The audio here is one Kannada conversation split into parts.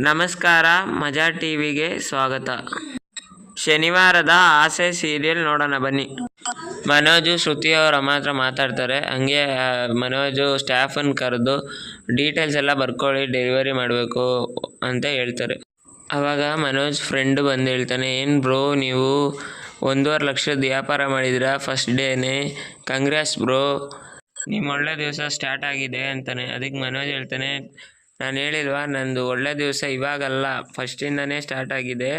ನಮಸ್ಕಾರ, ಮಜಾ ಟಿವಿಗೆ ಸ್ವಾಗತ. ಶನಿವಾರದ ಆಸೆ ಸೀರಿಯಲ್ ನೋಡೋಣ ಬನ್ನಿ. ಮನೋಜು, ಶ್ರುತಿ ಅವರ ಮಾತ್ರ ಮಾತಾಡ್ತಾರೆ. ಹಂಗೆ ಮನೋಜು ಸ್ಟಾಫನ್ನು ಕರೆದು ಡೀಟೇಲ್ಸ್ ಎಲ್ಲ ಬರ್ಕೊಳ್ಳಿ ಡೆಲಿವರಿ ಮಾಡಬೇಕು ಅಂತ ಹೇಳ್ತಾರೆ. ಅವಾಗ ಮನೋಜ್ ಫ್ರೆಂಡ್ ಬಂದು ಹೇಳ್ತಾನೆ, ಏನು ಬ್ರೋ ನೀವು ಒಂದೂವರೆ ಲಕ್ಷದ ವ್ಯಾಪಾರ ಮಾಡಿದಿರಾ ಫಸ್ಟ್ ಡೇನೇ ಕಾಂಗ್ರೆಸ್ ಬ್ರೋ ನಿಮ್ಮ ಒಳ್ಳೆ ದಿವಸ ಸ್ಟಾರ್ಟ್ ಆಗಿದೆ ಅಂತಾನೆ. ಅದಕ್ಕೆ ಮನೋಜ್ ಹೇಳ್ತಾನೆ ನಾನು ಹೇಳಿಲ್ವಾ, ನಂದು ಒಳ್ಳೆ ದಿವಸ ಇವಾಗಲ್ಲ ಫಸ್ಟಿಂದನೇ ಸ್ಟಾರ್ಟ್ ಆಗಿದೆ.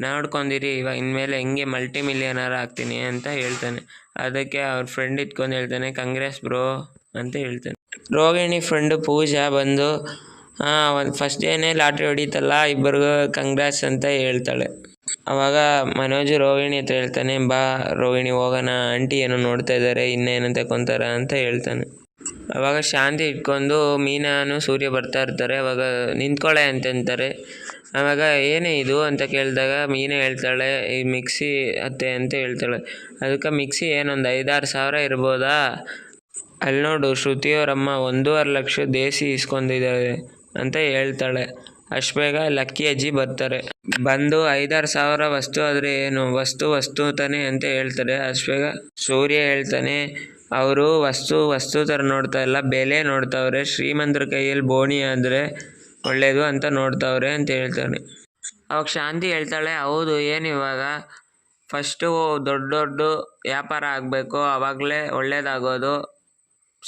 ನೋಡ್ಕೊಂಡಿರಿ ಇವಾಗ ಇನ್ಮೇಲೆ ಹೆಂಗೆ ಮಲ್ಟಿ ಮಿಲಿಯನರ್ ಆಗ್ತೀನಿ ಅಂತ ಹೇಳ್ತಾನೆ. ಅದಕ್ಕೆ ಅವ್ರ ಫ್ರೆಂಡ್ ಇಟ್ಕೊಂಡು ಹೇಳ್ತಾನೆ ಕಾಂಗ್ರೆಸ್ ಬ್ರೋ ಅಂತ ಹೇಳ್ತಾನೆ. ರೋಹಿಣಿ ಫ್ರೆಂಡು ಪೂಜಾ ಬಂದು, ಹಾಂ, ಒಂದು ಫಸ್ಟ್ ಡೇನೇ ಲಾಟ್ರಿ ಹೊಡೀತಲ್ಲ, ಇಬ್ಬರಿಗೂ ಕಂಗ್ರಾಸ್ ಅಂತ ಹೇಳ್ತಾಳೆ. ಅವಾಗ ಮನೋಜ್ ರೋಹಿಣಿ ಹತ್ರ ಹೇಳ್ತಾನೆ, ಬಾ, ರೋಹಿಣಿ ಹೋಗೋಣ, ಆಂಟಿ ಏನೋ ನೋಡ್ತಾ ಇದ್ದಾರೆ ಇನ್ನೇನು ತಗೊಂತಾರ ಅಂತ ಹೇಳ್ತಾನೆ. ಅವಾಗ ಶಾಂತಿ ಇಟ್ಕೊಂಡು ಮೀನಾನು ಸೂರ್ಯ ಬರ್ತಾ ಇರ್ತಾರೆ, ಅವಾಗ ನಿಂತ್ಕೊಳ್ಳೆ ಅಂತಂತಾರೆ. ಆವಾಗ ಏನೇ ಇದು ಅಂತ ಕೇಳಿದಾಗ ಮೀನೇ ಹೇಳ್ತಾಳೆ, ಈ ಮಿಕ್ಸಿ ಅತ್ತೆ ಅಂತ ಹೇಳ್ತಾಳೆ. ಅದಕ್ಕೆ ಮಿಕ್ಸಿ ಏನೊಂದು ಐದಾರು ಸಾವಿರ ಇರ್ಬೋದಾ? ಅಲ್ಲಿ ನೋಡು ಶ್ರುತಿಯವರಮ್ಮ ಒಂದೂವರೆ ಲಕ್ಷ ದೇಸಿ ಇಸ್ಕೊಂಡಿದ್ದಾರೆ ಅಂತ ಹೇಳ್ತಾಳೆ. ಅಷ್ಟು ಬೇಗ ಲಕ್ಕಿ ಅಜ್ಜಿ ಬರ್ತಾರೆ. ಬಂದು ಐದಾರು ಸಾವಿರ ವಸ್ತು ಆದರೆ ಏನು? ವಸ್ತು ವಸ್ತು ತಾನೆ ಅಂತ ಹೇಳ್ತಾರೆ. ಅಷ್ಟು ಬೇಗ ಸೂರ್ಯ ಹೇಳ್ತಾನೆ ಅವರು ವಸ್ತು ವಸ್ತು ಥರ ನೋಡ್ತಾ ಇಲ್ಲ. ಬೆಲೆ ನೋಡ್ತಾವ್ರೆ. ಶ್ರೀಮಂತರ ಕೈಯಲ್ಲಿ ಬೋಣಿ ಆದರೆ ಒಳ್ಳೇದು ಅಂತ ನೋಡ್ತಾವ್ರೆ ಅಂತ ಹೇಳ್ತಾನೆ. ಅವಾಗ ಶಾಂತಿ ಹೇಳ್ತಾಳೆ, ಹೌದು, ಏನು ಇವಾಗ? ಫಸ್ಟು ದೊಡ್ಡ ದೊಡ್ಡ ವ್ಯಾಪಾರ ಆಗಬೇಕು. ಆವಾಗಲೇ ಒಳ್ಳೇದಾಗೋದು.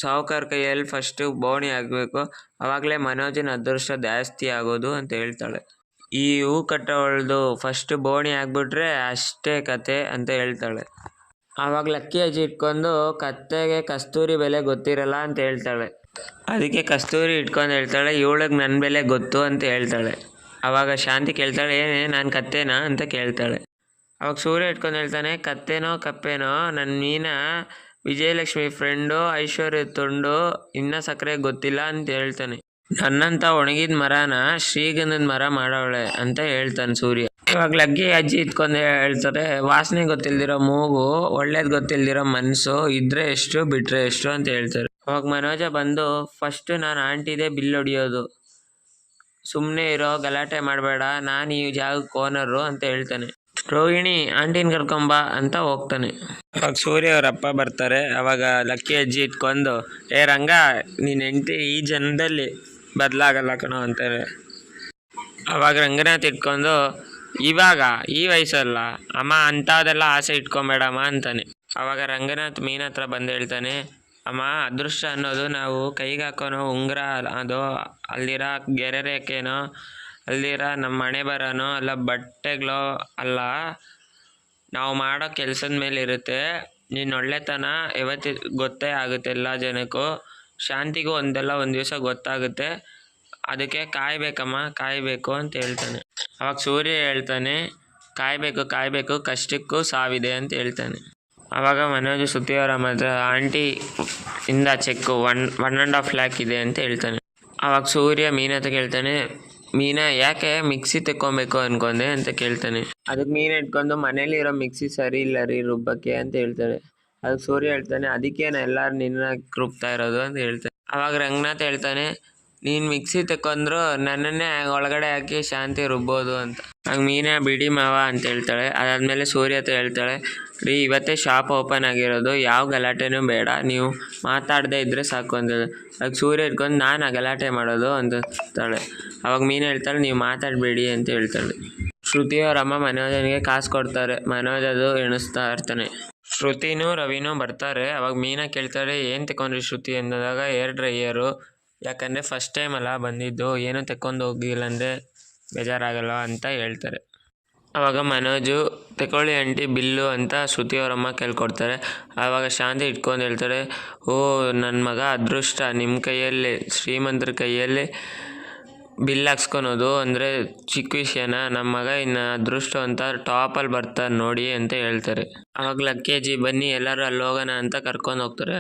ಸಾಹುಕಾರ ಕೈಯಲ್ಲಿ ಫಸ್ಟು ಬೋಣಿ ಆಗಬೇಕು. ಆವಾಗಲೇ ಮನೋಜಿನ ಅದೃಷ್ಟ ಜಾಸ್ತಿ ಆಗೋದು ಅಂತ ಹೇಳ್ತಾಳೆ. ಈ ಹೂ ಕಟ್ಟೋಳ್ದು ಫಸ್ಟ್ ಬೋಣಿ ಆಗಿಬಿಟ್ರೆ ಅಷ್ಟೇ ಕತೆ ಅಂತ ಹೇಳ್ತಾಳೆ. ಆವಾಗ ಲಕ್ಕಿ ಅಜ್ಜಿ ಇಟ್ಕೊಂಡು ಕತ್ತೆಗೆ ಕಸ್ತೂರಿ ಬೆಲೆ ಗೊತ್ತಿರಲ್ಲ ಅಂತ ಹೇಳ್ತಾಳೆ. ಅದಕ್ಕೆ ಕಸ್ತೂರಿ ಇಟ್ಕೊಂಡು ಹೇಳ್ತಾಳೆ, ಇವಳಿಗೆ ನನ್ನ ಬೆಲೆ ಗೊತ್ತು ಅಂತ ಹೇಳ್ತಾಳೆ. ಆವಾಗ ಶಾಂತಿ ಕೇಳ್ತಾಳೆ ಏನೇ ನಾನು ಕತ್ತೇನಾ? ಅಂತ ಕೇಳ್ತಾಳೆ. ಅವಾಗ ಸೂರ್ಯ ಇಟ್ಕೊಂಡು ಹೇಳ್ತಾನೆ, ಕತ್ತೇನೋ, ಕಪ್ಪೇನೋ ನನ್ನ ಮೀನ ವಿಜಯಲಕ್ಷ್ಮಿ ಫ್ರೆಂಡು ಐಶ್ವರ್ಯ ತುಂಡು ಇನ್ನೂ ಸಕ್ಕರೆ ಗೊತ್ತಿಲ್ಲ ಅಂತ ಹೇಳ್ತಾನೆ. ನನ್ನಂತ ಒಣಗಿದ ಮರನ ಶ್ರೀಗಂಧದ ಮರ ಮಾಡವಳೆ ಅಂತ ಹೇಳ್ತಾನೆ ಸೂರ್ಯ. ಇವಾಗ ಲಗ್ಗಿ ಅಜ್ಜಿ ಇಟ್ಕೊಂಡು ಹೇಳ್ತಾರೆ, ವಾಸನೆ ಗೊತ್ತಿಲ್ದಿರೋ ಮೂಗು, ಒಳ್ಳೇದು ಗೊತ್ತಿಲ್ದಿರೋ ಮನಸ್ಸು ಇದ್ರೆ ಎಷ್ಟು, ಬಿಟ್ರೆ ಎಷ್ಟು ಅಂತ ಹೇಳ್ತಾರೆ. ಅವಾಗ ಮನೋಜ ಬಂದು, ಫಸ್ಟ್ ನಾನು ಆಂಟಿದೆ ಬಿಲ್ ಹೊಡಿಯೋದು. ಸುಮ್ಮನೆ ಇರೋ, ಗಲಾಟೆ ಮಾಡಬೇಡ, ನಾನು ಈ ಜಾಗಕ್ಕೆ ಓನರು ಅಂತ ಹೇಳ್ತಾನೆ. ರೋಹಿಣಿ, ಆಂಟಿನ ಕರ್ಕೊಂಬ ಅಂತ ಹೋಗ್ತಾನೆ. ಅವಾಗ ಸೂರ್ಯ ಅವ್ರ ಅಪ್ಪ ಬರ್ತಾರೆ. ಅವಾಗ ಲಕ್ಕಿ ಅಜ್ಜಿ ಇಟ್ಕೊಂಡು, ಏ ರಂಗ, ನೀನು ಹೆಂಡತಿ ಈ ಜನದಲ್ಲಿ ಬದಲಾಗಲ್ಲ ಕಣೋ ಅಂತಾರೆ. ಅವಾಗ ರಂಗನಾಥ್ ಇಟ್ಕೊಂಡು ಇವಾಗ ಈ ವಯಸ್ಸಲ್ಲ. ಅಮ್ಮ ಅಂಥದ್ದೆಲ್ಲ ಆಸೆ ಇಟ್ಕೊಂಬೇಡಮ್ಮ ಅಂತಾನೆ. ಅವಾಗ ರಂಗನಾಥ್ ಮೀನ ಹತ್ರ ಬಂದು ಹೇಳ್ತಾನೆ, ಅಮ್ಮ, ಅದೃಷ್ಟ ಅನ್ನೋದು ನಾವು ಕೈಗೆ ಹಾಕೋನೋ, ಉಂಗುರ ಅದು ಅಲ್ಲಿರೋ ಗೆರೆ ರೇಖೆನೋ ಅಲ್ಲಿರೋ ನಮ್ಮ ಮನೆ ಬರೋನೋ, ಅಲ್ಲ ಬಟ್ಟೆಗಳೋ ಅಲ್ಲ, ನಾವು ಮಾಡೋ ಕೆಲಸದ ಮೇಲೆ ಇರುತ್ತೆ. ನಿನ್ನ ಒಳ್ಳೆತನ ಯಾವತ್ತಿ ಗೊತ್ತೇ ಆಗುತ್ತೆ ಎಲ್ಲ ಜನಕ್ಕೂ. ಶಾಂತಿಗೂ ಒಂದಲ್ಲ ಒಂದು ದಿವಸ ಗೊತ್ತಾಗುತ್ತೆ. ಅದಕ್ಕೆ ಕಾಯಬೇಕಮ್ಮ, ಕಾಯಬೇಕು ಅಂತ ಹೇಳ್ತಾನೆ. ಅವಾಗ ಸೂರ್ಯ ಹೇಳ್ತಾನೆ, ಕಾಯಬೇಕು ಕಾಯಬೇಕು, ಕಷ್ಟಕ್ಕೂ ಸಾವಿದೆ ಅಂತ ಹೇಳ್ತಾನೆ. ಆವಾಗ ಮನೋಜ್ ಸುತ್ತಿಯವರ ಮಾತ್ರ ಆಂಟಿ, ಇಂದ check, one one and half lakh ಇದೆ ಅಂತ ಹೇಳ್ತಾನೆ. ಆವಾಗ ಸೂರ್ಯ ಮೀನ ಅಂತ ಕೇಳ್ತಾನೆ, ಮೀನಾ, ಯಾಕೆ ಮಿಕ್ಸಿ ತೆಕ್ಕೊಬೇಕು ಅನ್ಕೊಂಡೆ ಅಂತ ಕೇಳ್ತಾನೆ. ಅದಕ್ಕೆ ಮೀನು ಇಟ್ಕೊಂಡು ಮನೇಲಿರೋ ಮಿಕ್ಸಿ ಸರಿ ಇಲ್ಲ ರೀ ರುಬ್ಬಕ್ಕೆ ಅಂತ ಹೇಳ್ತಾನೆ. ಅದಕ್ಕೆ ಸೂರ್ಯ ಹೇಳ್ತಾನೆ ಅದಕ್ಕೆ ಎಲ್ಲರೂ ನಿನ್ನ ರುಬ್ತಾ ಇರೋದು ಅಂತ ಹೇಳ್ತಾನೆ. ಅವಾಗ ರಂಗನಾಥ್ ಹೇಳ್ತಾನೆ ನೀನು ಮಿಕ್ಸಿ ತಕೊಂಡ್ರು ನನ್ನನ್ನೇ ಒಳಗಡೆ ಹಾಕಿ ಶಾಂತಿ ರುಬ್ಬೋದು ಅಂತ. ಹಂಗೆ ಮೀನಾ ಬಿಡಿ ಮಾವ ಅಂತ ಹೇಳ್ತಾಳೆ. ಅದಾದಮೇಲೆ ಸೂರ್ಯ ಹತ್ರ ಹೇಳ್ತಾಳೆ, ರೀ, ಇವತ್ತೇ ಶಾಪ್ ಓಪನ್ ಆಗಿರೋದು, ಯಾವ ಗಲಾಟೆನೂ ಬೇಡ. ನೀವು ಮಾತಾಡದೇ ಇದ್ದರೆ ಸಾಕು ಅಂತ ಅದಕ್ಕೆ ಸೂರ್ಯ ಇಟ್ಕೊಂಡು, ನಾನು ಆ ಗಲಾಟೆ ಮಾಡೋದು ಅಂತಾಳೆ. ಅವಾಗ ಮೀನು ಹೇಳ್ತಾಳೆ, ನೀವು ಮಾತಾಡಬೇಡಿ ಅಂತ ಹೇಳ್ತಾಳೆ. ಶ್ರುತಿ ಅವರಮ್ಮ ಮನೋಜನಿಗೆ ಕಾಸು ಕೊಡ್ತಾರೆ. ಮನೋಜ್ ಅದು ಎಣಿಸ್ತಾ ಇರ್ತಾನೆ. ಶ್ರುತಿನೂ ರವಿನೂ ಬರ್ತಾರೆ. ಅವಾಗ ಮೀನಾ ಕೇಳ್ತಾರೆ ಏನು ತಗೊಂಡ್ರಿ ಶ್ರುತಿ? ಅಂದಾಗ ಏರ್ ಡ್ರೈಯರು ಯಾಕಂದರೆ ಫಸ್ಟ್ ಟೈಮ್ ಅಲ್ಲ ಬಂದಿದ್ದು, ಏನೂ ತಗೊಂಡು ಹೋಗಿಲ್ಲ ಅಂದರೆ ಬೇಜಾರಾಗಲ್ಲ ಅಂತ ಹೇಳ್ತಾರೆ. ಆವಾಗ ಮನೋಜು ತಗೊಳ್ಳಿ ಆಂಟಿ, ಬಿಲ್ಲು ಅಂತ ಶ್ರುತಿ ಅವರಮ್ಮ ಕೇಳ್ಕೊಡ್ತಾರೆ. ಆವಾಗ ಶಾಂತಿ ಇಟ್ಕೊಂಡು ಹೇಳ್ತಾರೆ, ಓ ನನ್ನ ಮಗ ಅದೃಷ್ಟ ನಿಮ್ಮ ಕೈಯಲ್ಲಿ, ಶ್ರೀಮಂತರ ಕೈಯಲ್ಲಿ ಬಿಲ್ ಹಾಕ್ಸ್ಕೊಳೋದು ಅಂದರೆ ಚಿಕ್ಕ ವಿಷಯನ ನಮ್ಮ ಮಗ ಇನ್ನು ಅದೃಷ್ಟವಂತ ಟಾಪಲ್ಲಿ ಬರ್ತಾನೆ ನೋಡಿ ಅಂತ ಹೇಳ್ತಾರೆ. ಆವಾಗ ಲಕ್ಕೇಜಿ ಬನ್ನಿ, ಎಲ್ಲರೂ ಅಲ್ಲಿ ಹೋಗೋಣ ಅಂತ ಕರ್ಕೊಂಡು ಹೋಗ್ತಾರೆ.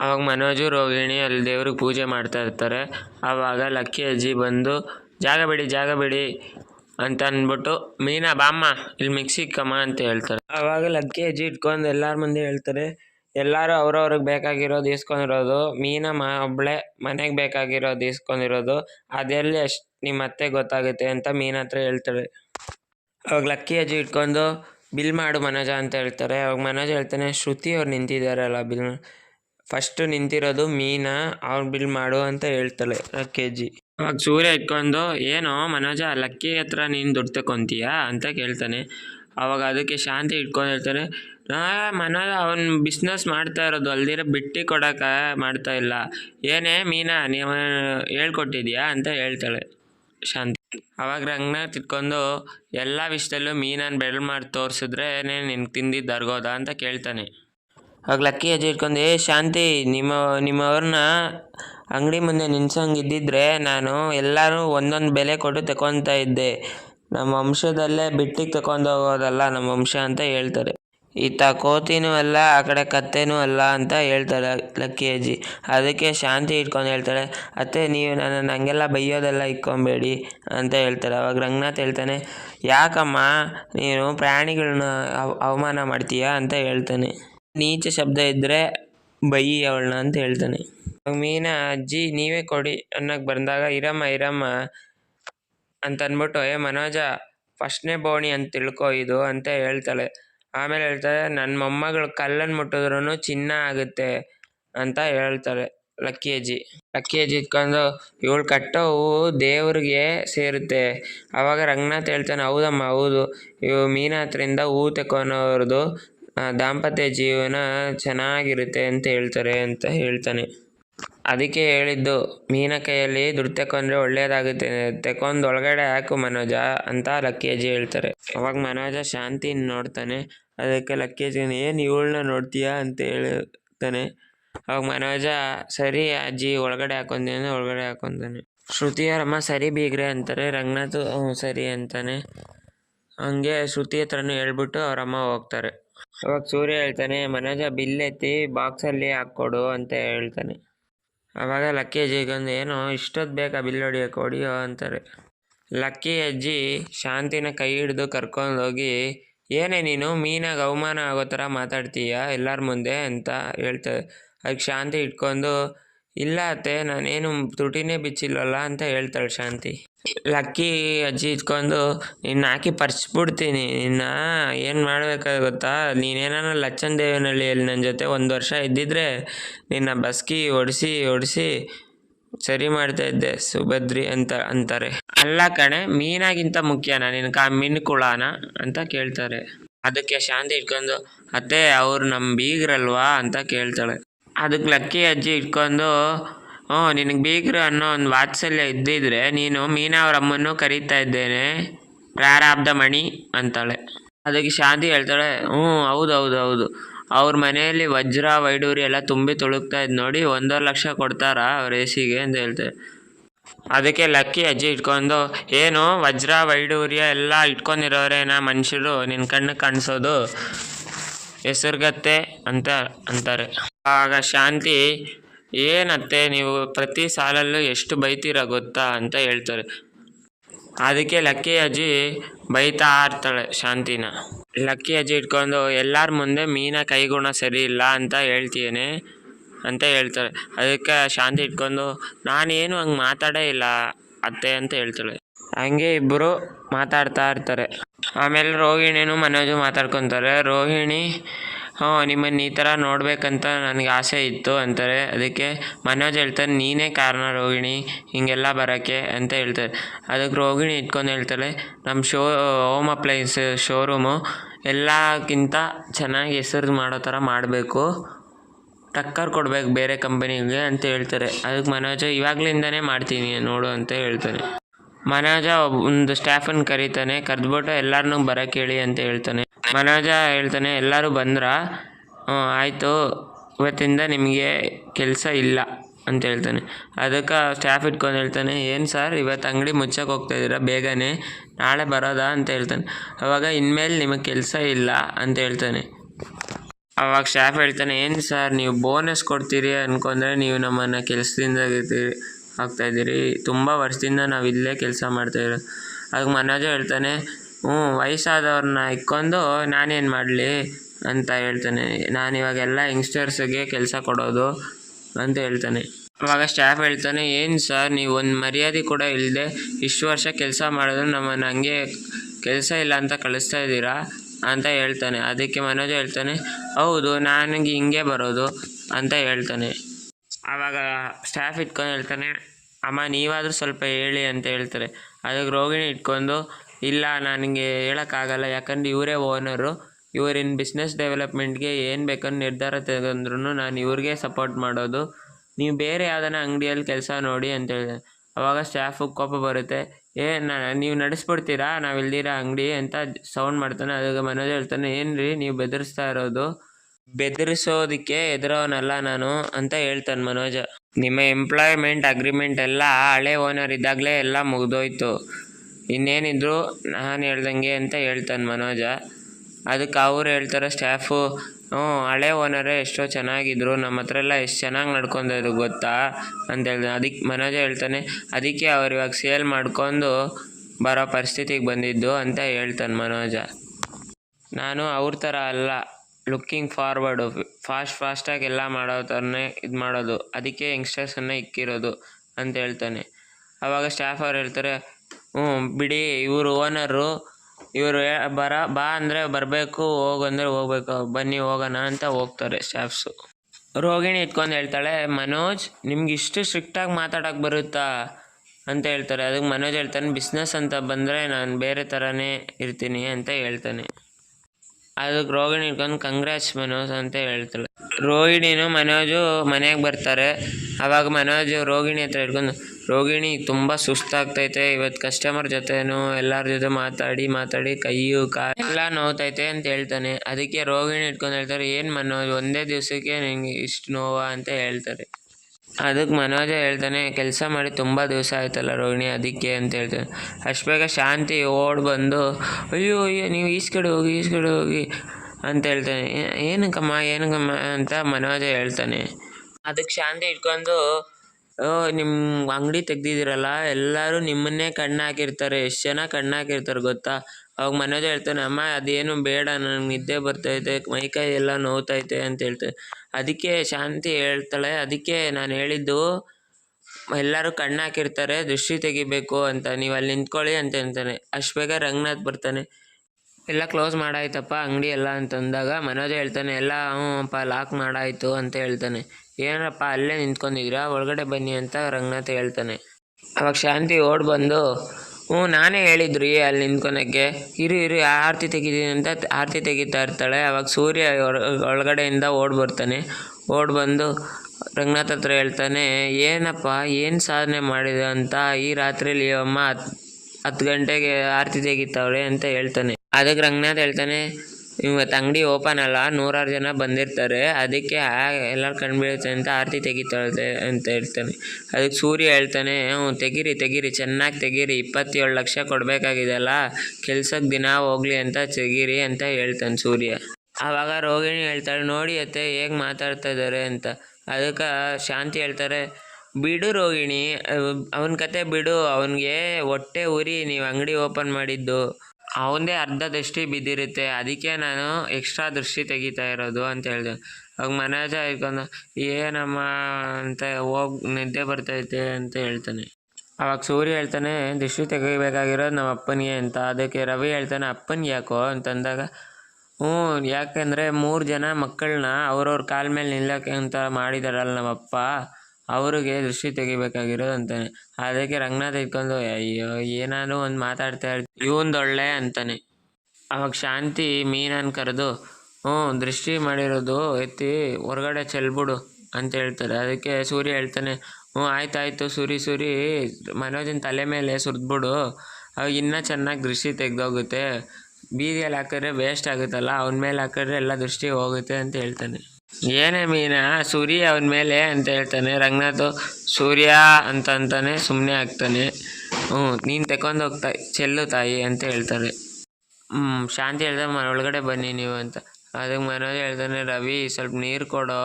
ಆವಾಗ ಮನೋಜು, ರೋಹಿಣಿ ಅಲ್ಲಿ ದೇವ್ರಿಗೆ ಪೂಜೆ ಮಾಡ್ತಾ ಇರ್ತಾರೆ. ಆವಾಗ ಲಕ್ಕಿ ಅಜ್ಜಿ ಬಂದು, ಜಾಗ ಬಿಡಿ ಜಾಗ ಬಿಡಿ ಅಂತ ಅಂದ್ಬಿಟ್ಟು, ಮೀನಾ, ಬಾಮ್ಮ ಇಲ್ಲಿ ಮಿಕ್ಸಿ ಕಮ್ಮ ಅಂತ ಹೇಳ್ತಾರೆ. ಆವಾಗ ಲಕ್ಕಿ ಅಜ್ಜಿ ಇಟ್ಕೊಂಡು ಎಲ್ಲರ ಮುಂದೆ ಹೇಳ್ತಾರೆ ಎಲ್ಲರೂ ಅವ್ರವ್ರಿಗೆ ಬೇಕಾಗಿರೋದು ಇಸ್ಕೊಂಡಿರೋದು ಮೀನ ಮಾ ಒಬ್ಬಳೆ ಮನೆಗೆ ಬೇಕಾಗಿರೋದು ಇಸ್ಕೊಂಡಿರೋದು ಅದೆಲ್ಲಿ ಅಷ್ಟು ನಿಮ್ಮ ಅತ್ತೆ ಗೊತ್ತಾಗುತ್ತೆ ಅಂತ ಮೀನ ಹತ್ರ ಹೇಳ್ತಾಳೆ ಅವಾಗ ಲಕ್ಕಿ ಅಜ್ಜಿ ಇಟ್ಕೊಂಡು, ಬಿಲ್ ಮಾಡು ಮನೋಜ ಅಂತ ಹೇಳ್ತಾರೆ. ಅವಾಗ ಮನೋಜ ಹೇಳ್ತಾನೆ, ಶ್ರುತಿ ಅವ್ರು ನಿಂತಿದ್ದಾರಲ್ಲ ಬಿಲ್ ಫಸ್ಟು ನಿಂತಿರೋದು ಮೀನಾ, ಅವ್ರು ಬಿಲ್ ಮಾಡು ಅಂತ ಹೇಳ್ತಾಳೆ ಲಕ್ಕಿ ಅಜ್ಜಿ. ಅವಾಗ ಸೂರ್ಯ ಇಟ್ಕೊಂಡು, ಏನೋ ಮನೋಜ, ಲಕ್ಕಿ ಹತ್ರ ನೀನು ದುಡ್ಡು ತಕೊಂತೀಯಾ? ಅಂತ ಕೇಳ್ತಾನೆ. ಅವಾಗ ಅದಕ್ಕೆ ಶಾಂತಿ ಇಟ್ಕೊಂಡು ಹೇಳ್ತಾನೆ ಆ ಮನಾಗ ಅವ್ನು ಬಿಸ್ನೆಸ್ ಮಾಡ್ತಾ ಇರೋದು. ಅಲ್ದಿರ ಬಿಟ್ಟು ಕೊಡೋಕೆ ಮಾಡ್ತಾ ಇಲ್ಲ. ಏನೇ ಮೀನಾ, ನೀವು ಹೇಳ್ಕೊಟ್ಟಿದ್ಯಾ ಅಂತ ಹೇಳ್ತಾಳೆ ಶಾಂತಿ. ಅವಾಗ ರಂಗನಾಗ್ ಇಟ್ಕೊಂಡು ಎಲ್ಲ ವಿಷಯದಲ್ಲೂ ಮೀನನ್ನು ಬೆಳ್ ಮಾಡಿ ತೋರಿಸಿದ್ರೆ ನಿನ್ಗೆ ತಿಂದಿದ್ದು ಅರ್ಗೋದಾ ಅಂತ ಕೇಳ್ತಾನೆ. ಅವಾಗ ಲಕ್ಕಿ ಅಜ್ಜಿ ಇಟ್ಕೊಂಡು, ಏ ಶಾಂತಿ, ನಿಮ್ಮ ನಿಮ್ಮವ್ರನ್ನ ಅಂಗಡಿ ಮುಂದೆ ನಿನ್ಸಂಗಿದ್ದಿದ್ರೆ ನಾನು ಎಲ್ಲರೂ ಒಂದೊಂದು ಬೆಲೆ ಕೊಟ್ಟು ತಗೊತಾ ಇದ್ದೆ. ನಮ್ಮ ವಂಶದಲ್ಲೇ ಬಿಟ್ಟಿಗೆ ತಗೊಂಡು ಹೋಗೋದಲ್ಲ ನಮ್ಮ ವಂಶ ಅಂತ ಹೇಳ್ತಾರೆ. ಈತ ಕೋತಿನೂ ಅಲ್ಲ, ಆ ಕಡೆ ಕತ್ತೆನೂ ಅಲ್ಲ ಅಂತ ಹೇಳ್ತಾಳೆ ಲಕ್ಕಿ ಅಜ್ಜಿ. ಅದಕ್ಕೆ ಶಾಂತಿ ಇಟ್ಕೊಂಡು ಹೇಳ್ತಾಳೆ, ಅತ್ತೆ, ನೀವು ನನ್ನನ್ನು ಹಂಗೆಲ್ಲ ಬೈಯೋದೆಲ್ಲ ಇಕ್ಕೊಂಬೇಡಿ ಅಂತ ಹೇಳ್ತಾರೆ ಅವಾಗ ರಂಗನಾಥ್ ಹೇಳ್ತಾನೆ, ಯಾಕಮ್ಮ, ನೀನು ಪ್ರಾಣಿಗಳನ್ನ ಅವ- ಅವಮಾನ ಮಾಡ್ತೀಯಾ? ಅಂತ ಹೇಳ್ತಾನೆ. ನೀಚ ಶಬ್ದ ಇದ್ದರೆ ಬೈ ಅವಳನ್ನ ಅಂತ ಹೇಳ್ತಾನೆ. ಮೀನಾ, ಅಜ್ಜಿ, ನೀವೇ ಕೊಡಿ ಅನ್ನಕ್ಕೆ ಬಂದಾಗ, ಇರಮ್ಮ ಇರಮ್ಮ ಅಂತ ಅಂದ್ಬಿಟ್ಟು ಏ ಮನೋಜ, ಫಸ್ಟ್ನೇ ಬೋಣಿ ಅಂತ ತಿಳ್ಕೊ ಇದು ಅಂತ ಹೇಳ್ತಾಳೆ. ಆಮೇಲೆ ಹೇಳ್ತಾರೆ ನನ್ನ ಮೊಮ್ಮಗಳು ಕಲ್ಲನ್ನು ಮುಟ್ಟಿದ್ರೂ ಚಿನ್ನ ಆಗುತ್ತೆ ಅಂತ ಹೇಳ್ತಾರೆ ಲಕ್ಕಿ ಅಜ್ಜಿ ಲಕ್ಕಿ ಅಜ್ಜಿ ಇಟ್ಕೊಂಡು ಇವಳು ಕಟ್ಟೋ ಹೂವು ದೇವ್ರಿಗೆ ಸೇರುತ್ತೆ. ಆವಾಗ ರಂಗನಾಥ್ ಹೇಳ್ತಾನೆ, ಹೌದಮ್ಮ, ಹೌದು. ಇವು ಮೀನಾತ್ರಿಂದ ಹೂ ಹೂವು ದಾಂಪತ್ಯ ಜೀವನ ಚೆನ್ನಾಗಿರುತ್ತೆ ಅಂತ ಹೇಳ್ತಾರೆ ಅಂತ ಹೇಳ್ತಾನೆ. ಅದಕ್ಕೆ ಹೇಳಿದ್ದು ಮೀನ ಕೈಯಲ್ಲಿ ದುಡ್ಡು ತಕೊಂಡ್ರೆ ಒಳ್ಳೇದಾಗುತ್ತೆ. ತಕೊಂಡ್ ಒಳಗಡೆ ಹಾಕು ಮನೋಜ ಅಂತ ಲಕ್ಕಿ ಅಜ್ಜಿ ಹೇಳ್ತಾರೆ. ಅವಾಗ ಮನೋಜ ಶಾಂತಿ ನೋಡ್ತಾನೆ. ಅದಕ್ಕೆ ಲಕ್ಕೇಶ್ಗೆ ಏನು ಇವಳನ್ನ ನೋಡ್ತೀಯಾ? ಅಂತ ಹೇಳ್ತಾನೆ. ಅವಾಗ ಮನೋಜ, ಸರಿ ಅಜ್ಜಿ, ಒಳಗಡೆ ಹಾಕೊಂದೇನೆ ಒಳಗಡೆ ಹಾಕ್ಕೊಳ್ತಾನೆ ಶ್ರುತಿ ಅವರಮ್ಮ ಸರಿ ಬೀಗ್ರೆ, ಅಂತಾರೆ. ರಂಗನಾಥ್ ಸರಿ, ಅಂತಾನೆ. ಹಂಗೆ ಶ್ರುತಿ ಹತ್ರನೂ ಹೇಳ್ಬಿಟ್ಟು ಅವರಮ್ಮ ಹೋಗ್ತಾರೆ. ಅವಾಗ ಸೂರ್ಯ ಹೇಳ್ತಾನೆ, ಮನೋಜ, ಬಿಲ್ ಎತ್ತಿ ಬಾಕ್ಸಲ್ಲಿ ಹಾಕ್ಕೊಡು, ಅಂತ ಹೇಳ್ತಾನೆ. ಅವಾಗ ಲಕ್ಕಿ ಅಜ್ಜಿಗೊಂದು ಏನೋ, ಇಷ್ಟೊತ್ತು ಬೇಕಾ ಬಿಲ್ ಹೊಡಿಯೋಕೆ? ಹೊಡಿಯೋ, ಅಂತಾರೆ. ಲಕ್ಕಿ ಅಜ್ಜಿ ಶಾಂತಿನ ಕೈ ಹಿಡಿದು ಕರ್ಕೊಂಡೋಗಿ ಏನೇ ನೀನು, ಮೀನಾಗಿ ಅವಮಾನ ಆಗೋ ಥರ ಮಾತಾಡ್ತೀಯ? ಎಲ್ಲರ ಮುಂದೆ ಅಂತ ಹೇಳ್ತಾರೆ ಅದಕ್ಕೆ ಶಾಂತಿ ಇಟ್ಕೊಂಡು, ಇಲ್ಲ ಅತ್ತೆ, ನಾನೇನು ತುಟಿನೇ ಬಿಚ್ಚಿಲ್ಲಲ್ಲ ಅಂತ ಹೇಳ್ತಾಳೆ ಶಾಂತಿ. ಲಕ್ಕಿ ಅಜ್ಜಿ ಇಟ್ಕೊಂಡು, ನಿನ್ನ ಹಾಕಿ ಪರ್ಚ್ಬಿಡ್ತೀನಿ, ನಿನ್ನ ಏನು ಮಾಡಬೇಕಾದ ಗೊತ್ತಾ? ನೀನೇನೋ ಲಚ್ಚನ್ ದೇವನಹಳ್ಳಿಯಲ್ಲಿ ನನ್ನ ಜೊತೆ ಒಂದು ವರ್ಷ ಇದ್ದಿದ್ರೆ, ನಿನ್ನ ಬಸ್ಕಿ ಹೊಡಿಸಿ ಹೊಡಿಸಿ ಸರಿ ಮಾಡ್ತಾ ಇದ್ದೆ, ಸುಭದ್ರಿ ಅಂತ ಅಂತಾರೆ. ಅಲ್ಲ ಕಣೆ, ಮೀನಾಗಿಂತ ಮುಖ್ಯನಾ ನಿನ್ ಕಾ ಮೀನ್ ಕುಳಾನ ಅಂತ ಕೇಳ್ತಾರೆ. ಅದಕ್ಕೆ ಶಾಂತಿ ಇಟ್ಕೊಂಡು, ಅತ್ತೆ, ಅವ್ರು ನಮ್ ಬೀಗ್ರಲ್ವಾ ಅಂತ ಕೇಳ್ತಾಳೆ. ಅದಕ್ಕೆ ಲಕ್ಕಿ ಅಜ್ಜಿ ಇಟ್ಕೊಂಡು, ಹ್ಞೂ, ನಿನಗೆ ಬೀಗ್ರು ಅನ್ನೋ ಒಂದು ವಾತ್ಸಲ್ಯ ಇದ್ದಿದ್ರೆ ನೀನು ಮೀನಾ ಅವ್ರ ಅಮ್ಮನ್ನು ಕರೀತಾ ಇದ್ದೇನೆ, ಪ್ರಾರಾಬ್ಧ ಮಣಿ ಅಂತಾಳೆ. ಅದಕ್ಕೆ ಶಾಂತಿ ಹೇಳ್ತಾಳೆ, ಹ್ಞೂ, ಹೌದು ಹೌದು ಹೌದು. ಅವ್ರ ಮನೆಯಲ್ಲಿ ವಜ್ರ, ವೈಡೂರಿ ಎಲ್ಲ ತುಂಬಿ ತುಳುಕ್ತಾ ಇದ್ದು ನೋಡಿ ಒಂದೂವರೆ ಲಕ್ಷ ಕೊಡ್ತಾರಾ ಅವ್ರ ಎಸಿಗೆ ಅಂತ ಹೇಳ್ತಾರೆ. ಅದಕ್ಕೆ ಲಕ್ಕಿ ಅಜ್ಜಿ ಇಟ್ಕೊಂಡು, ಏನು ವಜ್ರ, ವೈಡೂರ್ಯ ಎಲ್ಲ ಇಟ್ಕೊಂಡಿರೋರೇನ ಮನುಷ್ಯರು? ನಿನ್ನ ಕಣ್ಣು ಕಾಣಿಸೋದು ಹೆಸರುಗತ್ತೆ ಅಂತ ಅಂತಾರೆ. ಆಗ ಶಾಂತಿ, ಏನತ್ತೆ ನೀವು ಪ್ರತಿ ಸಾಲಲ್ಲೂ ಎಷ್ಟು ಬೈತೀರ ಗೊತ್ತಾ? ಅಂತ ಹೇಳ್ತಾರೆ. ಅದಕ್ಕೆ ಲಕ್ಕಿ ಅಜ್ಜಿ ಬೈತಾ ಆಡ್ತಾಳೆ ಶಾಂತಿನ. ಲಕ್ಕಿ ಅಜ್ಜಿ ಇಟ್ಕೊಂಡು ಎಲ್ಲರ ಮುಂದೆ ಮೀನ ಕೈಗುಣ ಸರಿ ಇಲ್ಲ ಅಂತ ಹೇಳ್ತೀನಿ ಅಂತ ಹೇಳ್ತಾಳೆ ಅದಕ್ಕೆ ಶಾಂತಿ ಇಟ್ಕೊಂಡು, ನಾನೇನು ಹಂಗೆ ಮಾತಾಡೇ ಇಲ್ಲ ಅತ್ತೆ ಅಂತ ಹೇಳ್ತಾಳೆ. ಹಂಗೆ ಇಬ್ಬರು ಮಾತಾಡ್ತಾ ಇರ್ತಾರೆ. ಆಮೇಲೆ ರೋಹಿಣಿನೂ ಮನೋಜು ಮಾತಾಡ್ಕೊತಾರೆ. ರೋಹಿಣಿ ಹ್ಞೂ ನಿಮ್ಮನ್ನು ಈ ಥರ ನೋಡಬೇಕಂತ ನನಗೆ ಆಸೆ ಇತ್ತು ಅಂತಾರೆ. ಅದಕ್ಕೆ ಮನೋಜ್ ಹೇಳ್ತಾರೆ ನೀನೇ ಕಾರಣ ರೋಹಿಣಿ, ಹೀಗೆಲ್ಲ ಬರೋಕ್ಕೆ ಅಂತ ಹೇಳ್ತಾರೆ. ಅದಕ್ಕೆ ರೋಹಿಣಿ ಇಟ್ಕೊಂಡು ಹೇಳ್ತಾಳೆ ನಮ್ಮ ಶೋ ಹೋಮ್ ಅಪ್ಲೈನ್ಸ್ ಶೋರೂಮು ಎಲ್ಲಕ್ಕಿಂತ ಚೆನ್ನಾಗಿ ಹೆಸರು ಮಾಡೋ ಥರ ಮಾಡಬೇಕು. ಟಕ್ಕರ್ ಕೊಡಬೇಕು ಬೇರೆ ಕಂಪನಿಗೆ ಅಂತ ಹೇಳ್ತಾರೆ. ಅದಕ್ಕೆ ಮನೋಜ್, ಇವಾಗ್ಲಿಂದನೇ ಮಾಡ್ತೀನಿ, ನೋಡು ಅಂತ ಹೇಳ್ತಾನೆ. ಮನೋಜ ಒಂದು ಸ್ಟಾಫನ್ನು ಕರೀತಾನೆ, ಕರೆದ್ಬಿಟ್ಟು ಎಲ್ಲರನ್ನೂ ಬರೋಕ್ಕೆ ಹೇಳಿ ಅಂತ ಹೇಳ್ತಾನೆ. ಮನೋಜ ಹೇಳ್ತಾನೆ, ಎಲ್ಲರೂ ಬಂದ್ರಾ? ಹ್ಞೂ, ಆಯಿತು. ಇವತ್ತಿಂದ ನಿಮಗೆ ಕೆಲಸ ಇಲ್ಲ, ಅಂತ ಹೇಳ್ತಾನೆ. ಅದಕ್ಕೆ ಸ್ಟಾಫ್ ಇಟ್ಕೊಂಡು ಹೇಳ್ತಾನೆ, ಏನು ಸರ್, ಇವತ್ತು ಅಂಗಡಿ ಮುಚ್ಚಕ್ಕೆ ಹೋಗ್ತಾ ಇದ್ದೀರಾ ಬೇಗನೆ? ನಾಳೆ ಬರೋದಾ? ಅಂತ ಹೇಳ್ತಾನೆ. ಅವಾಗ ಇನ್ಮೇಲೆ ನಿಮಗೆ ಕೆಲಸ ಇಲ್ಲ ಅಂತ ಹೇಳ್ತಾನೆ. ಅವಾಗ ಸ್ಟಾಫ್ ಹೇಳ್ತಾನೆ, ಏನು ಸರ್, ನೀವು ಬೋನಸ್ ಕೊಡ್ತೀರಿ ಅಂದ್ಕೊಂಡ್ರೆ ನೀವು ನಮ್ಮನ್ನು ಕೆಲಸದಿಂದ ಆಗ್ತಾ ಇದ್ದೀರಿ ತುಂಬ ವರ್ಷದಿಂದ ನಾವು ಇಲ್ಲೇ ಕೆಲಸ ಮಾಡ್ತಾಯಿರೋ ಅದಕ್ಕೆ ಮನೋಜ ಹೇಳ್ತಾನೆ ಹ್ಞೂ ವಯಸ್ಸಾದವ್ರನ್ನ ಇಕ್ಕೊಂಡು ನಾನೇನು ಮಾಡಲಿ? ಅಂತ ಹೇಳ್ತಾನೆ. ನಾನು ಇವಾಗೆಲ್ಲ ಯಂಗ್ಸ್ಟರ್ಸ್ಗೆ ಕೆಲಸ ಕೊಡೋದು ಅಂತ ಹೇಳ್ತಾನೆ. ಅವಾಗ ಸ್ಟಾಫ್ ಹೇಳ್ತಾನೆ, ಏನು ಸರ್, ನೀವು ಒಂದು ಮರ್ಯಾದೆ ಕೂಡ ಇಲ್ಲದೆ ಇಷ್ಟು ವರ್ಷ ಕೆಲಸ ಮಾಡಿದ್ರು ನಮ್ಮನ್ನು ಹಂಗೆ ಕೆಲಸ ಇಲ್ಲ ಅಂತ ಕಳಿಸ್ತಾ ಇದ್ದೀರಾ? ಅಂತ ಹೇಳ್ತಾನೆ. ಅದಕ್ಕೆ ಮನೋಜ್ ಹೇಳ್ತಾನೆ, ಹೌದು ನನಗೆ ಹಿಂಗೆ ಬರೋದು, ಅಂತ ಹೇಳ್ತಾನೆ. ಆವಾಗ ಸ್ಟಾಫ್ ಇಟ್ಕೊಂಡು ಹೇಳ್ತಾನೆ, ಅಮ್ಮ, ನೀವಾದರೂ ಸ್ವಲ್ಪ ಹೇಳಿ ಅಂತ ಹೇಳ್ತಾರೆ. ಅದಕ್ಕೆ ರೋಗಿಣಿ ಇಟ್ಕೊಂಡು, ಇಲ್ಲ ನನಗೆ ಹೇಳೋಕ್ಕಾಗಲ್ಲ. ಯಾಕಂದ್ರೆ ಇವರೇ ಓನರು ಇವರಿನ ಬಿಸ್ನೆಸ್ ಡೆವಲಪ್ಮೆಂಟ್ಗೆ ಏನು ಬೇಕಂತ ನಿರ್ಧಾರ ತೆಗೆಂದ್ರೂ ನಾನು ಇವ್ರಿಗೆ ಸಪೋರ್ಟ್ ಮಾಡೋದು. ನೀವು ಬೇರೆ ಯಾವ್ದಾನ ಅಂಗಡಿಯಲ್ಲಿ ಕೆಲಸ ನೋಡಿ ಅಂತ ಹೇಳಿದೆ. ಅವಾಗ ಸ್ಟಾಫಿಗೆ ಕೋಪ ಬರುತ್ತೆ. ಏ, ನಾ, ನೀವು ನಡೆಸ್ಬಿಡ್ತೀರಾ? ನಾವು ಇಲ್ದಿರ ಅಂಗಡಿ ಅಂತ ಸೌಂಡ್ ಮಾಡ್ತಾನೆ. ಅದಕ್ಕೆ ಮನೋಜ್ ಹೇಳ್ತಾನೆ ಏನು ರೀ ನೀವು ಬೆದರಿಸ್ತಾ ಇರೋದು? ಬೆದರಿಸೋದಕ್ಕೆ ಎದುರವನಲ್ಲ ನಾನು ಅಂತ ಹೇಳ್ತಾನೆ ಮನೋಜ. ನಿಮ್ಮ ಎಂಪ್ಲಾಯ್ಮೆಂಟ್ ಅಗ್ರಿಮೆಂಟ್ ಎಲ್ಲ ಹಳೆ ಓನರ್ ಇದ್ದಾಗಲೇ ಎಲ್ಲ ಮುಗಿದೋಯ್ತು. ಇನ್ನೇನಿದ್ರು ನಾನು ಹೇಳ್ದಂಗೆ ಅಂತ ಹೇಳ್ತಾನೆ ಮನೋಜ. ಅದಕ್ಕೆ ಅವ್ರು ಹೇಳ್ತಾರೆ ಸ್ಟಾಫು ಹ್ಞೂ, ಹಳೆ ಓನರೇ ಎಷ್ಟೋ ಚೆನ್ನಾಗಿದ್ರು, ನಮ್ಮ ಹತ್ರ ಎಲ್ಲ ಎಷ್ಟು ಚೆನ್ನಾಗಿ ನಡ್ಕೊಂಡಿದ್ರು ಗೊತ್ತಾ ಅಂತ ಹೇಳ್ದೆ. ಅದಕ್ಕೆ ಮನೋಜ ಹೇಳ್ತಾನೆ, ಅದಕ್ಕೆ ಅವ್ರು ಇವಾಗ ಸೇಲ್ ಮಾಡ್ಕೊಂಡು ಬರೋ ಪರಿಸ್ಥಿತಿಗೆ ಬಂದಿದ್ದು ಅಂತ ಹೇಳ್ತಾನೆ ಮನೋಜ. ನಾನು ಅವ್ರ ಥರ ಅಲ್ಲ. ಲುಕ್ಕಿಂಗ್ ಫಾರ್ವರ್ಡು ಫಾಸ್ಟ್ ಫಾಸ್ಟಾಗಿ ಎಲ್ಲ ಮಾಡೋ ಥರನೇ ಇದು ಮಾಡೋದು. ಅದಕ್ಕೆ ಯಂಗ್ಸ್ಟರ್ಸನ್ನು ಇಕ್ಕಿರೋದು ಅಂತ ಹೇಳ್ತಾನೆ. ಆವಾಗ ಸ್ಟಾಫ್ ಅವ್ರು ಹೇಳ್ತಾರೆ ಹ್ಞೂ ಬಿಡಿ, ಇವರು ಓನರು ಇವರು ಬರ, ಬಾ ಅಂದರೆ ಬರಬೇಕು, ಹೋಗು ಅಂದರೆ ಹೋಗ್ಬೇಕು, ಬನ್ನಿ ಹೋಗೋಣ ಅಂತ ಹೋಗ್ತಾರೆ ಸ್ಟಾಫ್ಸು ರೋಗಿಣಿ ಇಟ್ಕೊಂಡು ಹೇಳ್ತಾಳೆ, ಮನೋಜ್, ನಿಮ್ಗೆ ಇಷ್ಟು ಸ್ಟ್ರಿಕ್ಟಾಗಿ ಮಾತಾಡೋಕೆ ಬರುತ್ತಾ? ಅಂತ ಹೇಳ್ತಾರೆ. ಅದಕ್ಕೆ ಮನೋಜ್ ಹೇಳ್ತಾನೆ ಬಿಸ್ನೆಸ್ ಅಂತ ಬಂದರೆ ನಾನು ಬೇರೆ ಥರನೇ ಇರ್ತೀನಿ ಅಂತ ಹೇಳ್ತಾನೆ. ಅದಕ್ಕೆ ರೋಹಿಣಿ ಇಟ್ಕೊಂಡು ಕಾಂಗ್ರೆಸ್ ಮನೋಜ್ ಅಂತ ಹೇಳ್ತಾಳೆ. ರೋಹಿಣಿನು ಮನೋಜು ಮನೆಗೆ ಬರ್ತಾರೆ. ಅವಾಗ ಮನೋಜ್ ರೋಹಿಣಿ ಹತ್ರ ಇಟ್ಕೊಂಡು ರೋಹಿಣಿ ತುಂಬ ಸುಸ್ತಾಗ್ತೈತೆ. ಇವತ್ತು ಕಸ್ಟಮರ್ ಜೊತೆನೂ ಎಲ್ಲರ ಜೊತೆ ಮಾತಾಡಿ ಮಾತಾಡಿ ಕೈಯು ಕಾ ಎಲ್ಲ ನೋವ್ತೈತೆ ಅಂತ ಹೇಳ್ತಾನೆ. ಅದಕ್ಕೆ ರೋಹಿಣಿ ಇಟ್ಕೊಂಡು ಹೇಳ್ತಾರೆ, ಏನು ಮನೋಜ್, ಒಂದೇ ದಿವಸಕ್ಕೆ ನಿಂಗೆ ಇಷ್ಟು ನೋವಾ? ಅಂತ ಹೇಳ್ತಾರೆ. ಅದಕ್ಕೆ ಮನೋಜ ಹೇಳ್ತಾನೆ, ಕೆಲಸ ಮಾಡಿ ತುಂಬ ದಿವಸ ಆಯ್ತಲ್ಲ ರೋಹಿಣಿ, ಅದಕ್ಕೆ ಅಂತ ಹೇಳ್ತಾನೆ. ಅಷ್ಟು ಬೇಗ ಶಾಂತಿ ಓಡ್ ಬಂದು, ಅಯ್ಯೋ ಅಯ್ಯೋ, ನೀವು ಈಸ್ ಕಡೆ ಹೋಗಿ ಈಸ್ ಕಡೆ ಹೋಗಿ ಅಂತ ಹೇಳ್ತಾನೆ. "ಏ- ಏನಕ್ಕಮ್ಮ ಏನಕ್ಕಮ್ಮ? ಅಂತ ಮನೋಜ ಹೇಳ್ತಾನೆ. ಅದಕ್ಕೆ ಶಾಂತಿ ಇಟ್ಕೊಂಡು ನಿಮ್ಮ ಅಂಗಡಿ ತೆಗ್ದಿದ್ದೀರಲ್ಲ, ಎಲ್ಲರೂ ನಿಮ್ಮನ್ನೇ ಕಣ್ಣಾಕಿರ್ತಾರೆ, ಎಷ್ಟು ಜನ ಕಣ್ಣಾಕಿರ್ತಾರೆ ಗೊತ್ತಾ? ಅವಾಗ ಮನೋಜ ಹೇಳ್ತಾನೆ, ಅಮ್ಮ, ಅದೇನು ಬೇಡ, ನನಗೆ ನಿದ್ದೆ ಬರ್ತೈತೆ ಮೈಕೈ ಎಲ್ಲ ನೋವ್ತೈತೆ ಅಂತ ಹೇಳ್ತಾರೆ ಅದಕ್ಕೆ ಶಾಂತಿ ಹೇಳ್ತಾಳೆ, ಅದಕ್ಕೆ ನಾನು ಹೇಳಿದ್ದು, ಎಲ್ಲರೂ ಕಣ್ಣಾಕಿರ್ತಾರೆ, ದೃಷ್ಟಿ ತೆಗಿಬೇಕು ಅಂತ, ನೀವು ಅಲ್ಲಿ ನಿಂತ್ಕೊಳ್ಳಿ ಅಂತ ಹೇಳ್ತಾನೆ. ಅಷ್ಟು ಬೇಗ ರಂಗನಾಥ್ ಬರ್ತಾನೆ. ಎಲ್ಲ ಕ್ಲೋಸ್ ಮಾಡಾಯ್ತಪ್ಪ ಅಂಗಡಿ ಎಲ್ಲ ಅಂತಂದಾಗ ಮನೋಜ್ ಹೇಳ್ತಾನೆ, ಎಲ್ಲ ಹ್ಞೂ ಅಪ್ಪ ಲಾಕ್ ಮಾಡಾಯಿತು, ಅಂತ ಹೇಳ್ತಾನೆ. ಏನಪ್ಪ, ಅಲ್ಲೇ ನಿಂತ್ಕೊಂಡಿದ್ದೀರಾ? ಒಳಗಡೆ ಬನ್ನಿ ಅಂತ ರಂಗನಾಥ ಹೇಳ್ತಾನೆ. ಅವಾಗ ಶಾಂತಿ ಓಡ್ ಬಂದು, ಹ್ಞೂ, ನಾನೇ ಹೇಳಿದ್ರಿ ಅಲ್ಲಿ ನಿಂತ್ಕೊಳಕ್ಕೆ. ಇರು ಇರು ಆರತಿ ತೆಗಿತೀನಿ ಅಂತ ಆರತಿ ತೆಗಿತಾ ಇರ್ತಾಳೆ. ಅವಾಗ ಸೂರ್ಯ ಒಳಗಡೆಯಿಂದ ಓಡ್ ಬರ್ತಾನೆ. ಓಡ್ ಬಂದು ರಂಗನಾಥ್ ಹತ್ರ ಹೇಳ್ತಾನೆ, ಏನಪ್ಪ, ಏನು ಸಾಧನೆ ಮಾಡಿದೆ ಅಂತ ಈ ರಾತ್ರಿಲಿ ಅಮ್ಮ ಹತ್ತು ಗಂಟೆಗೆ ಆರತಿ ತೆಗಿತಾವಳೆ ಅಂತ ಹೇಳ್ತಾನೆ. ಅದಕ್ಕೆ ರಂಗನಾಥ್ ಹೇಳ್ತಾನೆ ಇವತ್ತು ಅಂಗಡಿ ಓಪನ್ ಅಲ್ಲ, ನೂರಾರು ಜನ ಬಂದಿರ್ತಾರೆ. ಅದಕ್ಕೆ ಎಲ್ಲರೂ ಕಣ್ಬೀಳುತ್ತೆ ಅಂತ ಆರತಿ ತೆಗಿತಾಳೆ ಅಂತ ಹೇಳ್ತಾನೆ. ಅದಕ್ಕೆ ಸೂರ್ಯ ಹೇಳ್ತಾನೆ, ಹ್ಞೂ, ತೆಗೀರಿ ತೆಗೀರಿ, ಚೆನ್ನಾಗಿ ತೆಗೀರಿ, ಇಪ್ಪತ್ತೇಳು ಲಕ್ಷ ಕೊಡಬೇಕಾಗಿದೆಯಲ್ಲ ಕೆಲ್ಸಕ್ಕೆ ದಿನ ಹೋಗ್ಲಿ ಅಂತ ತೆಗೀರಿ ಅಂತ ಹೇಳ್ತಾನೆ ಸೂರ್ಯ. ಆವಾಗ ರೋಗಿಣಿ ಹೇಳ್ತಾಳೆ, ನೋಡಿ ಅತ್ತೆ, ಹೇಗೆ ಮಾತಾಡ್ತಾ ಇದ್ದಾರೆ ಅಂತ. ಅದಕ್ಕೆ ಶಾಂತಿ ಹೇಳ್ತಾರೆ, ಬಿಡು ರೋಗಿಣಿ ಅವನ ಕತೆ ಬಿಡು, ಅವನಿಗೆ ಹೊಟ್ಟೆ ಉರಿ, ನೀವು ಅಂಗಡಿ ಓಪನ್ ಮಾಡಿದ್ದು. ಅವನದೇ ಅರ್ಧ ದೃಷ್ಟಿ ಬಿದ್ದಿರುತ್ತೆ, ಅದಕ್ಕೆ ನಾನು ಎಕ್ಸ್ಟ್ರಾ ದೃಷ್ಟಿ ತೆಗಿತಾ ಇರೋದು ಅಂತ ಹೇಳಿದೆ. ಅವಾಗ ಮನೋಜ ಇಟ್ಕೊಂಡು ಏನಮ್ಮ ಅಂತ ಹೋಗಿ, ನಿದ್ದೆ ಬರ್ತೈತೆ ಅಂತ ಹೇಳ್ತಾನೆ. ಅವಾಗ ಸೂರ್ಯ ಹೇಳ್ತಾನೆ, ದೃಷ್ಟಿ ತೆಗಿಬೇಕಾಗಿರೋದು ನಮ್ಮ ಅಪ್ಪನಿಗೆ ಅಂತ. ಅದಕ್ಕೆ ರವಿ ಹೇಳ್ತಾನೆ ಅಪ್ಪನಿಗೆ ಯಾಕೋ? ಅಂತಂದಾಗ, ಹ್ಞೂ, ಯಾಕೆಂದರೆ ಮೂರು ಜನ ಮಕ್ಕಳನ್ನ ಅವ್ರವ್ರ ಕಾಲ ಮೇಲೆ ನಿಲ್ಲಕ್ಕೆ ಅಂತ ಮಾಡಿದಾರಲ್ಲ ನಮ್ಮಪ್ಪ. ಅವ್ರಿಗೆ ದೃಷ್ಟಿ ತೆಗಿಬೇಕಾಗಿರೋದು ಅಂತಾನೆ ಅದಕ್ಕೆ ರಂಗನಾಥ್ ಇಟ್ಕೊಂಡು ಅಯ್ಯೋ, ಏನಾದ್ರು ಒಂದು ಮಾತಾಡ್ತಾ ಇರ್ತೀವಿ ಇವಂದೊಳ್ಳೆ ಅಂತಾನೆ. ಅವಾಗ ಶಾಂತಿ ಮೀನನ್ನು ಕರೆದು ಹ್ಞೂ ದೃಷ್ಟಿ ಮಾಡಿರೋದು ಎತ್ತಿ ಹೊರಗಡೆ ಚೆಲ್ಬಿಡು ಅಂತ ಹೇಳ್ತಾರೆ. ಅದಕ್ಕೆ ಸೂರ್ಯ ಹೇಳ್ತಾನೆ ಹ್ಞೂ ಆಯ್ತಾಯ್ತು, ಸೂರಿ ಸೂರಿ, ಮನೋಜನ ತಲೆ ಮೇಲೆ ಸುರಿದ್ಬಿಡು. ಅವಾಗ ಇನ್ನೂ ಚೆನ್ನಾಗಿ ದೃಷ್ಟಿ ತೆಗೆದೋಗುತ್ತೆ. ಬೀದಿಯಲ್ಲಿ ಹಾಕಿದ್ರೆ ವೇಸ್ಟ್ ಆಗುತ್ತಲ್ಲ, ಅವನ ಮೇಲೆ ಹಾಕಿದ್ರೆ ಎಲ್ಲ ದೃಷ್ಟಿ ಹೋಗುತ್ತೆ ಅಂತ ಹೇಳ್ತಾನೆ. ಏನೇ ಮೀನಾ, ಸೂರ್ಯ ಅವನ ಮೇಲೆ ಅಂತ ಹೇಳ್ತಾನೆ, ರಂಗನಾಥ್ ಸೂರ್ಯ ಅಂತ ಅಂತಾನೆ ಸುಮ್ಮನೆ ಆಗ್ತಾನೆ. ಹ್ಞೂ ನೀನು ತಗೊಂಡು ಹೋಗ್ತಾ, ಚೆಲ್ಲು ತಾಯಿ ಅಂತ ಹೇಳ್ತಾರೆ ಹ್ಞೂ ಶಾಂತಿ ಹೇಳ್ದೆ ಮನೆ ಒಳಗಡೆ ಬನ್ನಿ ನೀವು ಅಂತ. ಅದಕ್ಕೆ ಮನೋಜ್ ಹೇಳ್ತಾನೆ, ರವಿ, ಸ್ವಲ್ಪ ನೀರು ಕೊಡೋ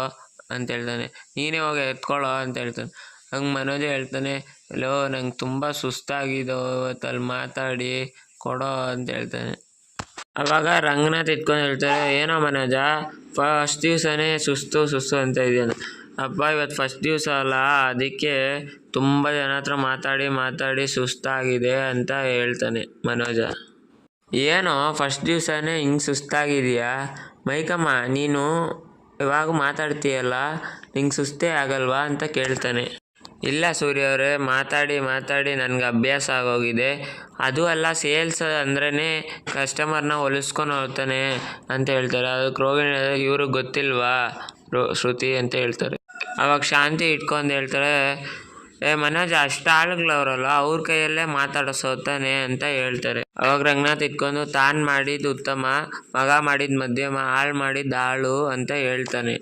ಅಂತ ಹೇಳ್ತಾನೆ. ನೀನೇ ಹೋಗಿ ಎತ್ಕೊಳ್ಳೋ ಅಂತ ಹೇಳ್ತಾನೆ. ಹಂಗೆ ಮನೋಜ್ ಹೇಳ್ತಾನೆ, ಲೋ, ನಂಗೆ ತುಂಬ ಸುಸ್ತಾಗಿದೋ ಇವತ್ತಲ್ಲಿ ಮಾತಾಡಿ ಕೊಡೋ ಅಂತ ಹೇಳ್ತಾನೆ. ಅವಾಗ ರಂಗನಾಥ್ ಇಟ್ಕೊಂಡು ಹೇಳ್ತಾರೆ, ಏನೋ ಮನೋಜ ಫಸ್ಟ್ ದಿವಸನೇ ಸುಸ್ತು ಸುಸ್ತು ಅಂತ ಇದೆಯಲ್ಲ ಅಪ್ಪ ಇವತ್ತು ಫಸ್ಟ್ ದಿವಸ ಅಲ್ಲ, ಅದಕ್ಕೆ ತುಂಬ ಜನ ಹತ್ರ ಮಾತಾಡಿ ಮಾತಾಡಿ ಸುಸ್ತಾಗಿದೆ ಅಂತ ಹೇಳ್ತಾನೆ ಮನೋಜ. ಏನೋ ಫಸ್ಟ್ ದಿವಸನೇ ಹಿಂಗೆ ಸುಸ್ತಾಗಿದೆಯಾ? ಮೈಕಮ್ಮ, ನೀನು ಇವಾಗ ಮಾತಾಡ್ತೀಯಲ್ಲ, ನಿಂಗೆ ಸುಸ್ತೇ ಆಗಲ್ವಾ? ಅಂತ ಕೇಳ್ತಾನೆ. ಇಲ್ಲ ಸೂರ್ಯ ಅವರೇ, ಮಾತಾಡಿ ಮಾತಾಡಿ ನನಗೆ ಅಭ್ಯಾಸ ಆಗೋಗಿದೆ. ಅದು ಅಲ್ಲ ಸೇಲ್ಸ್ ಅಂದ್ರೇ ಕಸ್ಟಮರ್ನ ಹೊಲಿಸ್ಕೊಂಡು ಹೋಗ್ತಾನೆ ಅಂತ ಹೇಳ್ತಾರೆ. ಅದಕ್ಕೆ ರೋಗಿಣಿ ಇವ್ರಿಗೆ ಗೊತ್ತಿಲ್ವಾ ಶ್ರುತಿ? ಅಂತ ಹೇಳ್ತಾರೆ. ಅವಾಗ ಶಾಂತಿ ಇಟ್ಕೊಂಡು ಹೇಳ್ತಾರೆ, ಏ ಮನೋಜ್, ಅಷ್ಟು ಆಳುಗಳವರಲ್ಲ, ಅವ್ರ ಕೈಯಲ್ಲೇ ಮಾತಾಡಿಸೋತಾನೆ ಅಂತ ಹೇಳ್ತಾರೆ. ಅವಾಗ ರಂಗನಾಥ್ ಇಟ್ಕೊಂಡು, ತಾನು ಮಾಡಿದ್ದು ಉತ್ತಮ, ಮಗ ಮಾಡಿದ ಮಧ್ಯಮ, ಹಾಳು ಮಾಡಿದ್ದು ಆಳು ಅಂತ ಹೇಳ್ತಾನೆ.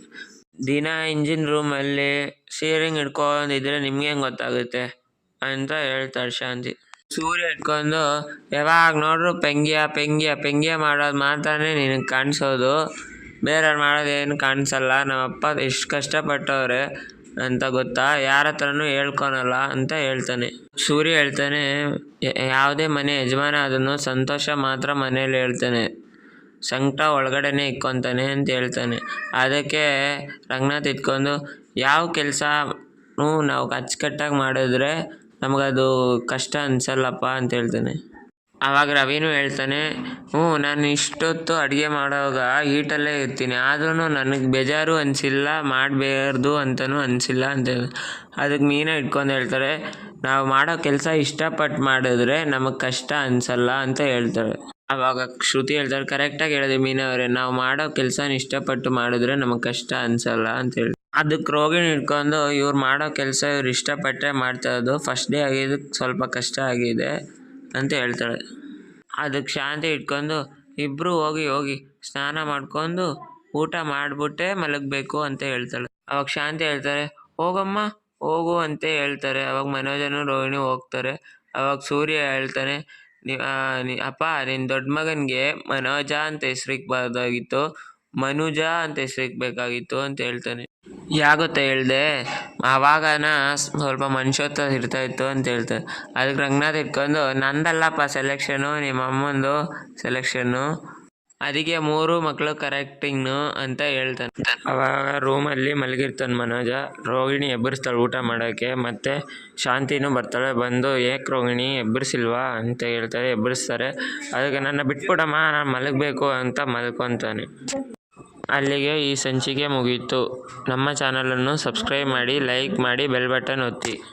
ದಿನ ಇಂಜಿನ್ ರೂಮಲ್ಲಿ ಸ್ಟೀರಿಂಗ್ ಹಿಡ್ಕೊಂಡಿದ್ರೆ ನಿಮ್ಗೆ ಹೆಂಗೆ ಗೊತ್ತಾಗುತ್ತೆ ಅಂತ ಹೇಳ್ತಾರೆ ಶಾಂತಿ. ಸೂರ್ಯ ಹಿಡ್ಕೊಂಡು, ಯಾವಾಗ ನೋಡ್ರು ಪೆಂಗ್ಯ ಪೆಂಗ್ಯ ಪೆಂಗ್ಯ ಮಾಡೋದು ಮಾತ್ರನೇ ನಿನಗೆ ಕಾಣಿಸೋದು. ಬೇರೆಯವ್ರು ಮಾಡೋದು ಏನು ಕಾಣಿಸಲ್ಲ. ನಮ್ಮಪ್ಪ ಎಷ್ಟು ಕಷ್ಟಪಟ್ಟವ್ರೆ ಅಂತ ಗೊತ್ತಾ? ಯಾರ ಹತ್ರನೂ ಹೇಳ್ಕೊಳಲ್ಲ ಅಂತ ಹೇಳ್ತಾನೆ. ಸೂರ್ಯ ಹೇಳ್ತಾನೆ, "ಯ- ಯಾವುದೇ ಮನೆ ಯಜಮಾನ ಅದನ್ನು ಸಂತೋಷ ಮಾತ್ರ ಮನೇಲಿ, ಹೇಳ್ತಾನೆ. ಸಂಕಟ ಒಳಗಡೆನೆ ಇಕ್ಕೊತಾನೆ ಅಂತ ಹೇಳ್ತಾನೆ. ಅದಕ್ಕೆ ರಂಗನಾಥ್ ಇಟ್ಕೊಂಡು ಯಾವ ಕೆಲಸನೂ ನಾವು ಅಚ್ಚುಕಟ್ಟಾಗಿ ಮಾಡಿದ್ರೆ ನಮಗದು ಕಷ್ಟ ಅನ್ಸಲ್ಲಪ್ಪ ಅಂತ ಹೇಳ್ತಾನೆ. ಆವಾಗ ರವಿನೂ ಹೇಳ್ತಾನೆ, ಹ್ಞೂ, ನಾನು ಇಷ್ಟೊತ್ತು ಅಡುಗೆ ಮಾಡೋವಾಗ ಹೀಟಲ್ಲೇ ಇರ್ತೀನಿ. ಆದ್ರೂ ನನಗೆ ಬೇಜಾರು ಅನಿಸಿಲ್ಲ, ಮಾಡಬಾರ್ದು ಅಂತಲೂ ಅನಿಸಿಲ್ಲ ಅಂತ ಅದಕ್ಕೆ ಮೀನ ಇಟ್ಕೊಂಡು ಹೇಳ್ತಾರೆ, ನಾವು ಮಾಡೋ ಕೆಲಸ ಇಷ್ಟಪಟ್ಟು ಮಾಡಿದ್ರೆ ನಮಗೆ ಕಷ್ಟ ಅನಿಸಲ್ಲ ಅಂತ ಹೇಳ್ತಾರೆ. ಆವಾಗ ಶ್ರುತಿ ಹೇಳ್ತಾರೆ ಕರೆಕ್ಟಾಗಿ ಹೇಳಿದೆ ಮೀನಾ ಅವರೇ, ನಾವು ಮಾಡೋ ಕೆಲಸನ ಇಷ್ಟಪಟ್ಟು ಮಾಡಿದ್ರೆ ನಮಗೆ ಕಷ್ಟ ಅನ್ಸಲ್ಲ ಅಂತ ಹೇಳಿ ಅದಕ್ಕೆ ರೋಗಿ ಇಟ್ಕೊಂಡು ಇವ್ರು ಮಾಡೋ ಕೆಲಸ ಇವ್ರು ಇಷ್ಟಪಟ್ಟರೆ ಮಾಡ್ತಾ ಫಸ್ಟ್ ಡೇ ಆಗಿದ್ದಕ್ಕೆ ಸ್ವಲ್ಪ ಕಷ್ಟ ಆಗಿದೆ ಅಂತ ಹೇಳ್ತಾಳೆ. ಅದಕ್ಕೆ ಶಾಂತಿ ಇಟ್ಕೊಂಡು ಇಬ್ಬರು ಹೋಗಿ ಹೋಗಿ ಸ್ನಾನ ಮಾಡ್ಕೊಂಡು ಊಟ ಮಾಡಿಬಿಟ್ಟೆ ಮಲಗಬೇಕು ಅಂತ ಹೇಳ್ತಾಳೆ. ಅವಾಗ ಶಾಂತಿ ಹೇಳ್ತಾರೆ, ಹೋಗಮ್ಮ, ಹೋಗು ಅಂತ ಹೇಳ್ತಾರೆ. ಅವಾಗ ಮನೋಜನು ರೋಹಿಣಿ ಹೋಗ್ತಾರೆ. ಅವಾಗ ಸೂರ್ಯ ಹೇಳ್ತಾನೆ ನೀ- ಅಪ್ಪ ನಿನ್ನ ದೊಡ್ಡ ಮಗನಿಗೆ ಮನೋಜ ಅಂತ ಹೆಸರಿಕ್ಬಾರ್ದಾಗಿತ್ತು ಮನುಜ ಅಂತ ಹೆಸರಿಕ್ಬೇಕಾಗಿತ್ತು ಅಂತ ಹೇಳ್ತಾನೆ. ಯಾಗೊತ್ತಾ ಹೇಳ್ದೆ? ಆವಾಗನ ಸ್ವಲ್ಪ ಮನುಷ್ಯತ್ವ ಇರ್ತಾ ಇತ್ತು ಅಂತ ಹೇಳ್ತಾರೆ ಅದಕ್ಕೆ ರಂಗನಾಥ್ ಇಟ್ಕೊಂಡು, ನಂದಲ್ಲಪ್ಪ ಸೆಲೆಕ್ಷನು ನಿಮ್ಮ ಅಮ್ಮಂದು ಸೆಲೆಕ್ಷನ್ನು ಅದಕ್ಕೆ ಮೂರು ಮಕ್ಕಳು ಕರೆಕ್ಟಿಂಗ್ನು ಅಂತ ಹೇಳ್ತಾನೆ. ಅವಾಗ ರೂಮಲ್ಲಿ ಮಲಗಿರ್ತಾನೆ ಮನೋಜ. ರೋಹಿಣಿ ಎಬ್ಬರಿಸ್ತಾಳೆ ಊಟ ಮಾಡೋಕ್ಕೆ ಮತ್ತು ಶಾಂತಿನೂ ಬರ್ತಾಳೆ. ಬಂದು, ಏಕೆ ರೋಹಿಣಿ, ಎಬ್ಬರಿಸಿಲ್ವಾ? ಅಂತ ಹೇಳ್ತಾರೆ. ಎಬ್ಬರಿಸ್ತಾರೆ. ಅದಕ್ಕೆ, ನನ್ನ ಬಿಟ್ಬಿಡಮ್ಮ, ನಾನು ಮಲಗಬೇಕು ಅಂತ ಮಲ್ಕೊತಾನೆ. ಅಲ್ಲಿಗೆ ಈ ಸಂಚಿಕೆ ಮುಗೀತು. ನಮ್ಮ ಚಾನಲನ್ನು ಸಬ್ಸ್ಕ್ರೈಬ್ ಮಾಡಿ ಲೈಕ್ ಮಾಡಿ ಬೆಲ್ ಬಟನ್ ಒತ್ತಿ.